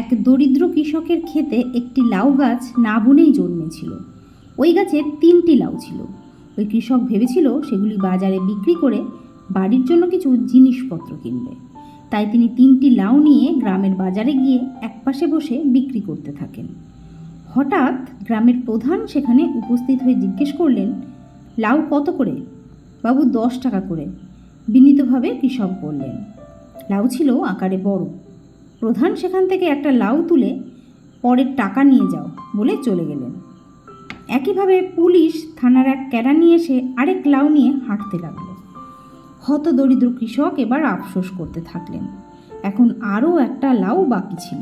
এক দরিদ্র কৃষকের ক্ষেতে একটি লাউ গাছ না বনেই জন্মেছিল। ওই গাছে তিনটি লাউ ছিল। ওই কৃষক ভেবেছিল সেগুলি বাজারে বিক্রি করে বাড়ির জন্য কিছু জিনিসপত্র কিনবে। তাই তিনি তিনটি লাউ নিয়ে গ্রামের বাজারে গিয়ে একপাশে বসে বিক্রি করতে থাকেন। হঠাৎ গ্রামের প্রধান সেখানে উপস্থিত হয়ে জিজ্ঞেস করলেন, লাউ কত করে? বাবু, দশ টাকা করে। বিনীতভাবে কৃষক বললেন, লাউ ছিল আকারে বড়। প্রধান সেখান থেকে একটা লাউ তুলে পরের টাকা নিয়ে যাও বলে চলে গেলেন। একইভাবে পুলিশ থানার এক ক্যারা নিয়ে এসে আরেক লাউ নিয়ে হাঁটতে লাগল। হত দরিদ্র কৃষক এবার আফসোস করতে থাকলেন। এখন আরও একটা লাউ বাকি ছিল।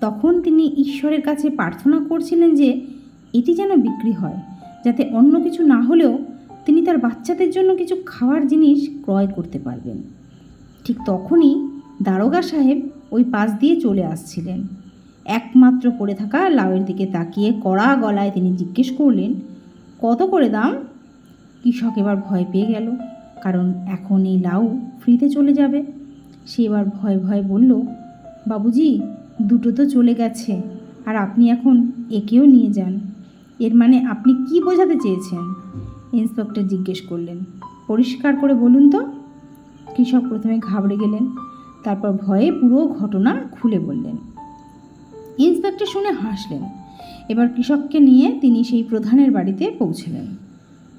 তখন তিনি ঈশ্বরের কাছে প্রার্থনা করছিলেন যে এটি যেন বিক্রি হয়, যাতে অন্য কিছু না হলেও তিনি তার বাচ্চাদের জন্য কিছু খাওয়ার জিনিস ক্রয় করতে পারবেন। ঠিক তখনই দারোগা সাহেব ওই পাশ দিয়ে চলে আসছিলেন। একমাত্র পড়ে থাকা লাউয়ের দিকে তাকিয়ে কড়া গলায় তিনি জিজ্ঞেস করলেন, কত করে দাম? কৃষক এবার ভয় পেয়ে গেল, কারণ এখন এই লাউ ফ্রিতে চলে যাবে। সে এবার ভয় ভয় বলল, বাবুজি, দুটো তো চলে গেছে, আর আপনি এখন একেও নিয়ে যান। এর মানে আপনি কি বোঝাতে চেয়েছেন? ইন্সপেক্টর জিজ্ঞেস করলেন, পরিষ্কার করে বলুন তো? কৃষক প্রথমে ঘাবড়ে গেলেন তারপর ভয়ে পুরো ঘটনা খুলে বললেন। ইন্সপেক্টর শুনে হাসলেন। এবার কৃষককে নিয়ে তিনি সেই প্রধানের বাড়িতে পৌঁছলেন।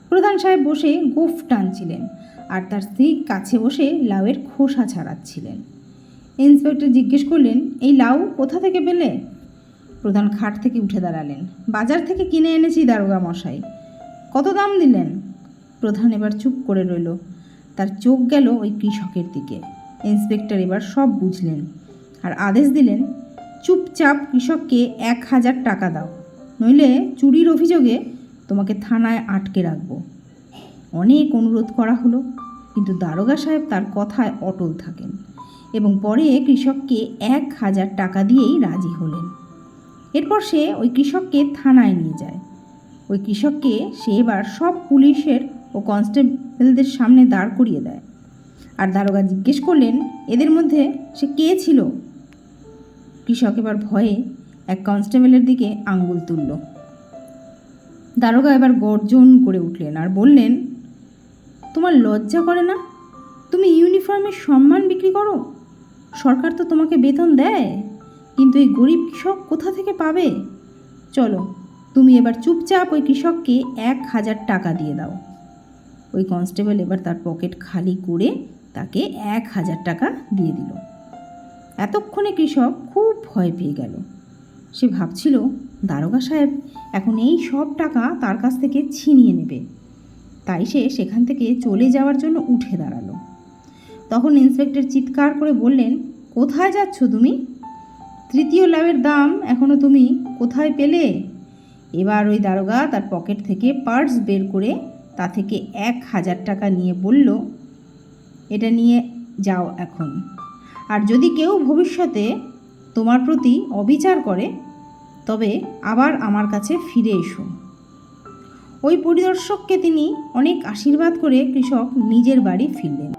প্রধান সাহেব বসে গোফ টানছিলেন আর তার স্ত্রী কাছে বসে লাউয়ের খোসা ছাড়াচ্ছিলেন। ইন্সপেক্টর জিজ্ঞেস করলেন, এই লাউ কোথা থেকে পেলে? প্রধান খাট থেকে উঠে দাঁড়ালেন। বাজার থেকে কিনে এনেছি দারোগা মশাই। কত দাম দিলেন? প্রধান এবার চুপ করে রইল। তার চোখ গেল ওই কৃষকের দিকে। ইন্সপেক্টর এবার সব বুঝলেন আর আদেশ দিলেন, চুপচাপ কৃষককে এক হাজার টাকা দাও, নইলে চুরির অভিযোগে তোমাকে থানায় আটকে রাখব। অনেক অনুরোধ করা হলো, কিন্তু দারোগা সাহেব তার কথায় অটল থাকেন এবং পরে কৃষককে এক হাজার টাকা দিয়েই রাজি হলেন। এরপর সে ওই কৃষককে থানায় নিয়ে যায়। ওই কৃষককে সে এবার সব পুলিশের ও কনস্টেবলদের সামনে দাঁড় করিয়ে দেয়। আর দারোগা জিজ্ঞেস করলেন, এদের মধ্যে সে কে ছিল? কৃষক এবার ভয়ে এক কনস্টেবলের দিকে আঙ্গুল তুলল। দারোগা এবার গর্জন করে উঠলেন আর বললেন, তোমার লজ্জা করে না? তুমি ইউনিফর্মের সম্মান বিক্রি করো? সরকার তো তোমাকে বেতন দেয়। কিন্তু এই গরিব কৃষক কোথা থেকে পাবে? চলো, তুমি এবার চুপচাপ ওই কৃষককে এক হাজার টাকা দিয়ে দাও। ওই কনস্টেবল এবার তার পকেট খালি করে তাকে এক হাজার টাকা দিয়ে দিল। এতক্ষণে কৃষক খুব ভয় পেয়ে গেল। সে ভাবছিল, দারোগা সাহেব, এখন এই সব টাকা তার কাছ থেকে ছিনিয়ে নেবে। তাই সে সেখান থেকে চলে যাওয়ার জন্য উঠে দাঁড়াল। তখন ইন্সপেক্টর চিৎকার করে বললেন, কোথায় যাচ্ছ তুমি? তৃতীয় লাভের দাম এখনও তুমি কোথায় পেলে? এবার ওই দারোগা তার পকেট থেকে পার্স বের করে তা থেকে এক হাজার টাকা নিয়ে বলল এটা নিয়ে যাও এখন। আর যদি কেউ ভবিষ্যতে তোমার প্রতি অবিচার করে, তবে আবার আমার কাছে ফিরে এসো। ওই পরিদর্শককে তিনি অনেক আশীর্বাদ করে কৃষক নিজের বাড়ি ফিরলেন।